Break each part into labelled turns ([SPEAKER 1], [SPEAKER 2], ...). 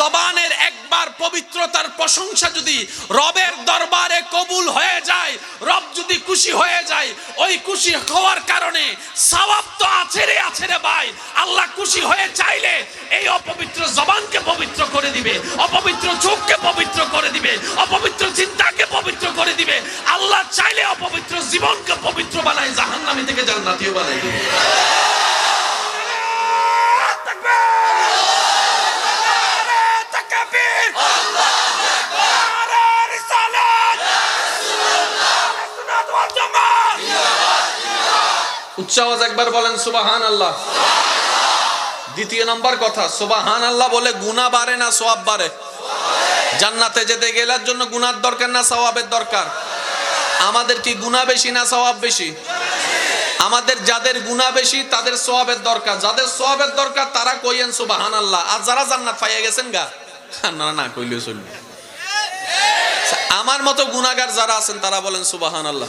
[SPEAKER 1] জবানের একবার পবিত্রতার প্রশংসা যদি রবের দরবারে কবুল হয়ে যায়, রব যদি খুশি হয়ে যায়, ওই খুশি হওয়ার কারণে সওয়াব তো আছে রে আছে রে ভাই। আল্লাহ খুশি হয়ে চাইলে এই অপবিত্র জবানকে পবিত্র করে দিবে, অপবিত্র চোখকে পবিত্র করে দিবে, অপবিত্র চিন্তাকে পবিত্র করে দিবে। আল্লাহ চাইলে অপবিত্র জীবনকে পবিত্র বানায়, জাহান্নামী থেকে জান্নাতীয় বানায় উচ্চ আওয়াজ একবার বলেন সুবাহান আল্লাহ দ্বিতীয় নম্বর কথা সুবাহান আল্লাহ বলে গুণা বাড়ে না সোয়াব বাড়ে। জান্নাতে যেতে গেলার জন্য গুনার দরকার না, সওয়াবের দরকার? আমাদের কি গুণা বেশি না, সওয়াব বেশি? আমাদের যাদের গুণা বেশি, তাদের সোয়াবের দরকার। যাদের সোয়াবের দরকার, তারা কইয়েন সুবাহান আল্লাহ আর যারা জান্নাত পাইয়া গেছেন গা? না না, কইলে চলবে। আমার মতো গুনাগার যারা আছেন, তারা বলেন সুবাহান আল্লাহ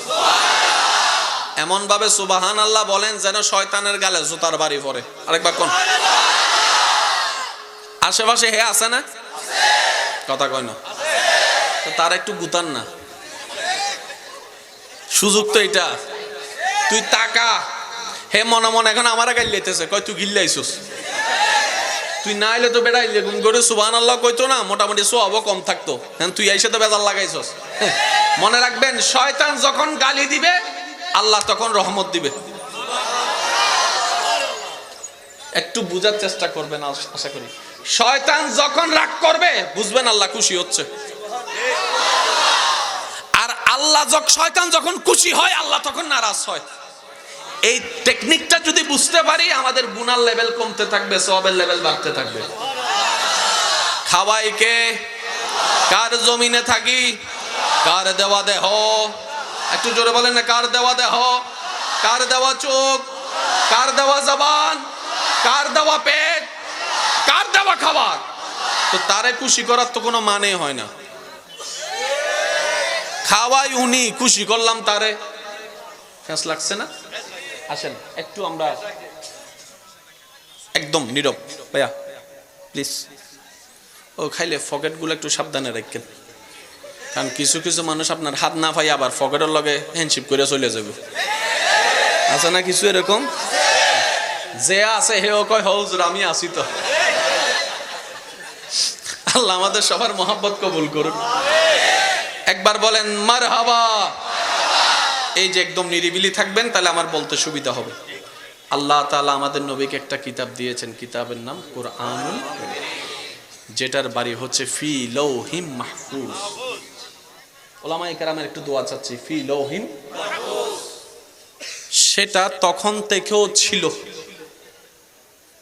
[SPEAKER 1] এমন ভাবে সুবাহান আল্লাহ বলেন যেন শয়তানের গালে জুতার বাড়ি পড়ে। আরেকবার কোন? আশেপাশে হে আছে না? কথা কয় না। তার একটু গুতান না। সুযোগ তো এটা তুই তাকা। হে মনে মনে এখন আমার গাইল লেতেছে কয়, তুই গিল্লাইছিস তুই না আইলে তো বেড়াইলে। গুন করে সুবাহান আল্লাহ কইতো না, মোটামুটি সোয়াবও কম থাকতো। হ্যাঁ তুই এসে তো বেজাল লাগাইছস। মনে রাখবেন, শয়তান যখন গালি দিবে আল্লাহ তখন রহমত দিবে। একটু বুঝার চেষ্টা করবেন আশা করি। শয়তান যখন রাগ করবে, বুঝবেন আল্লাহ খুশি হচ্ছে। আর আল্লাহ শয়তান যখন খুশি হয়, আল্লাহ তখন নারাজ হয়। এই টেকনিকটা যদি বুঝতে পারি, আমাদের গুনার লেভেল কমতে থাকবে সবের লেভেল বাড়তে থাকবে। খাওয়াই কে? কার জমিনে থাকি? কার দেওয়া দেহ? একটু জোরে বলেন না, কার দেওয়া দেহ? কার দেওয়া চোখ? কার দেওয়া জবান? কার দেওয়া পেট? কার দেওয়া খাবার? তো তারে খুশি করার তো কোনো মানে হয় না। খাওয়াই উনি, খুশি করলাম তারে। ফ্যাস লাগছে না? আসেন, একটু আমরা একদম নীরব। ভাইয়া প্লিজ ও, খাইলে ফকেটগুলো একটু সাবধানে রাখেন। কারণ কিছু কিছু মানুষ আপনার হাত না পাই আবার ফকেটের লগে হ্যান্ডশিপ করে চলে যাবে। আছে না কিছু এরকম? যে আছে হেও কয় হৌজুর, আমি আছি তো। আল্লাহ আমাদের সবার মোহাব্বত কবুল করুন একবার বলেন মার হাবা এই যে একদম নিরিবিলি থাকবেন, তাহলে আমার বলতে সুবিধা হবে। আল্লাহ তাআলা আমাদের নবীকে একটা কিতাব দিয়েছেন, কিতাবের নাম কোরআনুল যেটার বাড়ি হচ্ছে ফি লৌহিম মাহফুজ। ওলামাই কেরামের একটু দোয়া চাচ্ছি, ফি লৌহিম সেটা তখন থেকেও ছিল,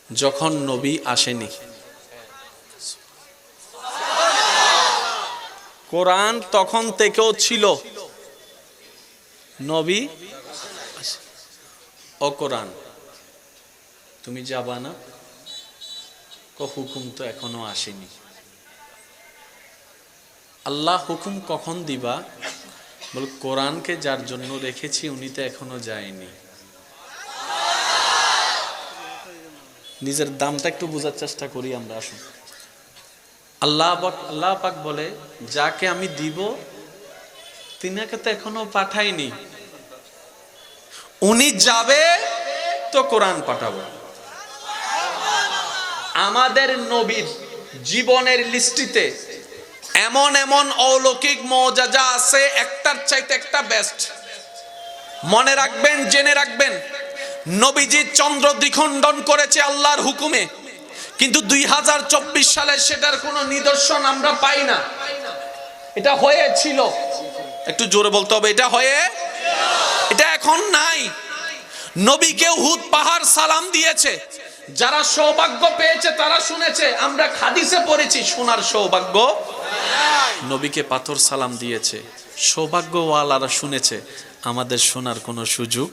[SPEAKER 1] যখন নবী আসেনি। কোরআন তখন থেকেও ছিল, নবী ও কোরআন, তুমি যাবা না? হুকুম তো এখনও আসেনি। আল্লাহ হুকুম কখন দিবা? বল, কোরআনকে যার জন্য রেখেছি উনি তো এখনও যায়নি। নিজের দামটা একটু বোঝার চেষ্টা করি আমরা, আসুন। আল্লাহ আল্লাহ পাক বলে, যাকে আমি দিব, তিনাকে তো এখনও পাঠাইনি। উনি যাবে, তো কোরআন পাঠাবো। আমাদের নবীর জীবনের লিস্টিতে এমন এমন অলৌকিক মজাজা আছে, একটার চাইতে একটা বেস্ট মনে রাখবেন, জেনে রাখবেন, নবীজি চন্দ্র দ্বিখণ্ডন করেছে আল্লাহর হুকুমে। কিন্তু দুই হাজার চব্বিশ সালে সেটার কোনো নিদর্শন আমরা পাই না। এটা হয়েছিল। একটু জোরে বলতে হবে, এটা হয়ে, এটা এখন নাই। নবীকে হুদ পাহাড় সালাম দিয়েছে। যারা সৌভাগ্য পেয়েছে, তারা শুনেছে। আমরা খাদিসে পড়েছি, শোনার সৌভাগ্য নবীকে পাথর সালাম দিয়েছে। সৌভাগ্যওয়ালারা শুনেছে, আমাদের শোনার কোনো সুযোগ?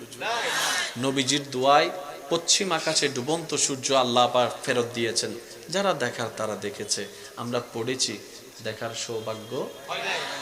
[SPEAKER 1] নবীজির দোয়ায় পশ্চিম আকাশে ডুবন্ত সূর্য আল্লাহ আবার ফেরত দিয়েছেন। যারা দেখার তারা দেখেছে। আমরা পড়েছি, দেখার সৌভাগ্য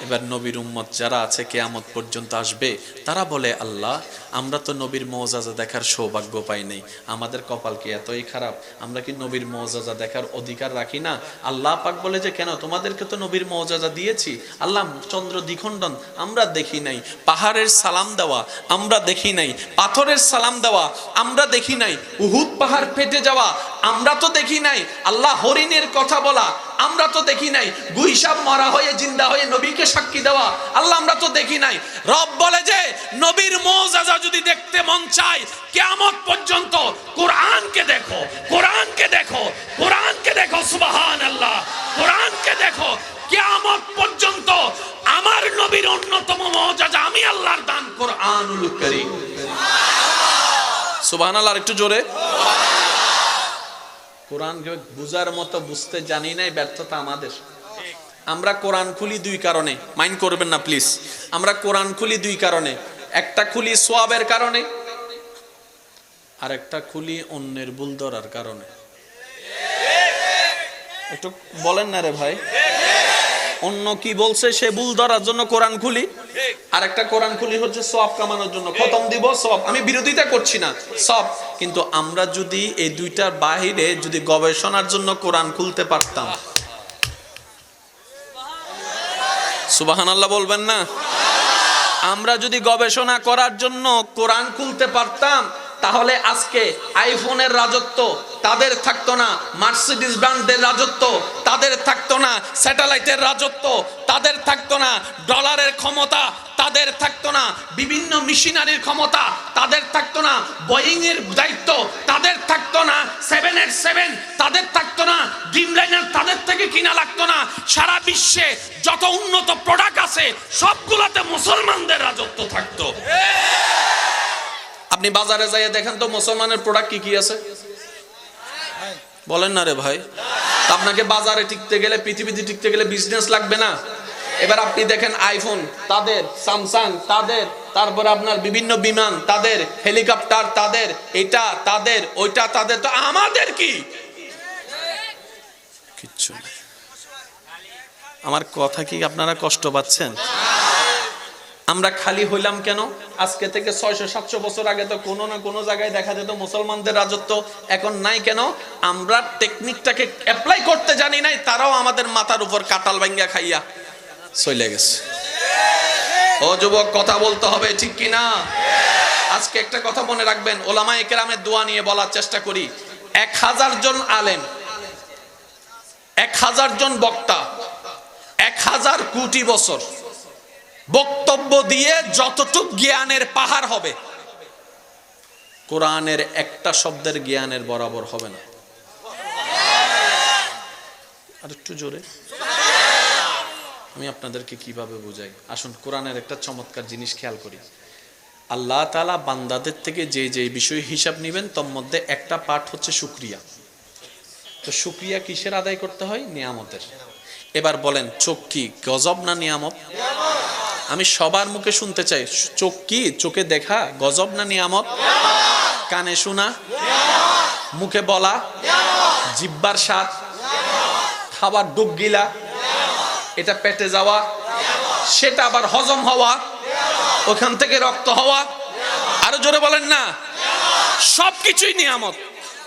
[SPEAKER 1] এবার নবীর উম্মত যারা আছে, কেয়ামত পর্যন্ত আসবে, তারা বলে, আল্লাহ, আমরা তো নবীর মৌজাজা দেখার সৌভাগ্য পাই নাই। আমাদের কপাল কি এতই খারাপ? আমরা কি নবীর মৌজাজা দেখার অধিকার রাখি না? আল্লাহ পাক বলে যে, কেন? তোমাদেরকে তো নবীর মৌজাজা দিয়েছি। আল্লাহ, চন্দ্র দ্বিখণ্ডন আমরা দেখি নাই। পাহাড়ের সালাম দেওয়া আমরা দেখি নাই। পাথরের সালাম দেওয়া আমরা দেখি নাই। উহুদ পাহাড় ফেটে যাওয়া আমরা তো দেখি নাই। আল্লাহ হরিণের কথা বলা আমরা তো দেখি নাই। গুইসাব মারা হয়ে জিন্দা হয়ে নবীকে সাক্ষী দেওয়া। আল্লাহ, আমরা তো দেখি নাই। রব বলে যে, নবীর মোজাজা যদি দেখতে মন চায়, কেয়ামত পর্যন্ত কোরআনকে দেখো কোরআনকে দেখো কোরআনকে দেখো সুবাহান আল্লাহ কোরআনকে দেখো, কেয়ামত পর্যন্ত আমার নবীর অন্যতম মজাজা আমি আল্লাহর দান কোরআনুল করিম। সুবহান আল্লাহ একটু জোরে। কোরআন বুঝার মতো বুঝতে জানি নাই, ব্যর্থতা আমাদের। আমরা কোরআন খুলি দুই কারণে। মাইন্ড করবেন না, প্লিজ। আমরা কোরআন খুলি দুই কারণে। একটা খুলি সোয়াবের কারণে, আর একটা খুলি অন্যের ভুল ধরার কারণে। একটু বলেন না রে ভাই। অন্য কি বলছে, সে ভুল ধরার জন্য কোরআন খুলি? আর একটা কোরআন খুলি হচ্ছে সব কামানোর জন্য। খতম দিব সব আমি বিরোধিতা করছি না সব কিন্তু আমরা যদি এই দুইটার বাহিরে যদি গবেষণার জন্য কোরআন খুলতে পারতাম সুবাহান আল্লাহ বলবেন না? আমরা যদি গবেষণা করার জন্য কোরআন খুলতে পারতাম তাহলে আজকে আইফোনের রাজত্ব তাদের থাকতো না মার্সিডিস ব্র্যান্ডের রাজত্ব তাদের থাকতো না, স্যাটেলাইটের রাজত্ব তাদের থাকতো না, ডলারের ক্ষমতা তাদের থাকতো না, বিভিন্ন মিশনারির ক্ষমতা তাদের থাকতো না বোয়িং এর দায়িত্ব তাদের থাকতো না, সেভেন এইট সেভেন তাদের থাকতো না ড্রিম লাইনার তাদের থেকে কিনা লাগতো না, সারা বিশ্বে যত উন্নত প্রোডাক্ট আছে, সবগুলোতে মুসলমানদের রাজত্ব থাকতো। আপনি বাজারে যাইয়ে দেখেন তো মুসলমানের প্রোডাক্ট কি কি আছে? বলেন না রে ভাই। আপনাকে বাজারে টিকতে গেলে, পৃথিবীতে টিকতে গেলে বিজনেস লাগবে না। এবার আপনি দেখেন আইফোন তাদের স্যামসাং তাদের, তারপর আপনার বিভিন্ন বিমান, তাদের হেলিকপ্টার তাদের, এটা, তাদের, ওইটা, তাদের, তো আমাদের কি? কিচ্ছু আমার কথা কি আপনারা কষ্ট পাচ্ছেন? আমরা খালি হইলাম কেন? আজকে থেকে ছয়শো, সাতশো বছর আগে তো কোনো না কোনো জায়গায় দেখা যেত মুসলমানদের রাজত্ব। এখন নাই কেন? আমরা টেকনিকটাকে অ্যাপ্লাই করতে জানি নাই, তারাও আমাদের মাথার উপর কাটাল ভাঙ্গা খাইয়া চলে গেছে। ও যুবক, কথা বলতে হবে ঠিক কি না আজকে একটা কথা মনে রাখবেন ওলামা একরামের দোয়া নিয়ে বলার চেষ্টা করি। এক হাজার জন আলেম, এক হাজার জন বক্তা, এক হাজার কোটি বছর বক্তব্য দিয়ে যতটুক জ্ঞানের পাহাড় হবে, কোরআনের একটা শব্দের জ্ঞানের বরাবর হবে না। আর একটু জোরে। আমি আপনাদেরকে কীভাবে বুঝাই? আসুন, কোরআনের একটা চমৎকার জিনিস খেয়াল করি। আল্লাহ তালা বান্দাদের থেকে যে যে বিষয় হিসাব নেবেন, তোর মধ্যে একটা পাঠ হচ্ছে সুক্রিয়া তো সুক্রিয়া কিসের আদায় করতে হয়? নিয়ামতের। এবার বলেন, চোখ কি গজব না নিয়ামত? আমি সবার মুখে শুনতে চাই। চোখ কি? চোখে দেখা? গজব না নিয়ামত? কানে শোনা? মুখে বলা? জিব্বার স্বাদ? খাবার ডুব গিলা? এটা পেটে যাওয়া? সেটা আবার হজম হওয়া? ওখান থেকে রক্ত হওয়া? আরও জোরে বলেন না। সবকিছুই নিয়ামত।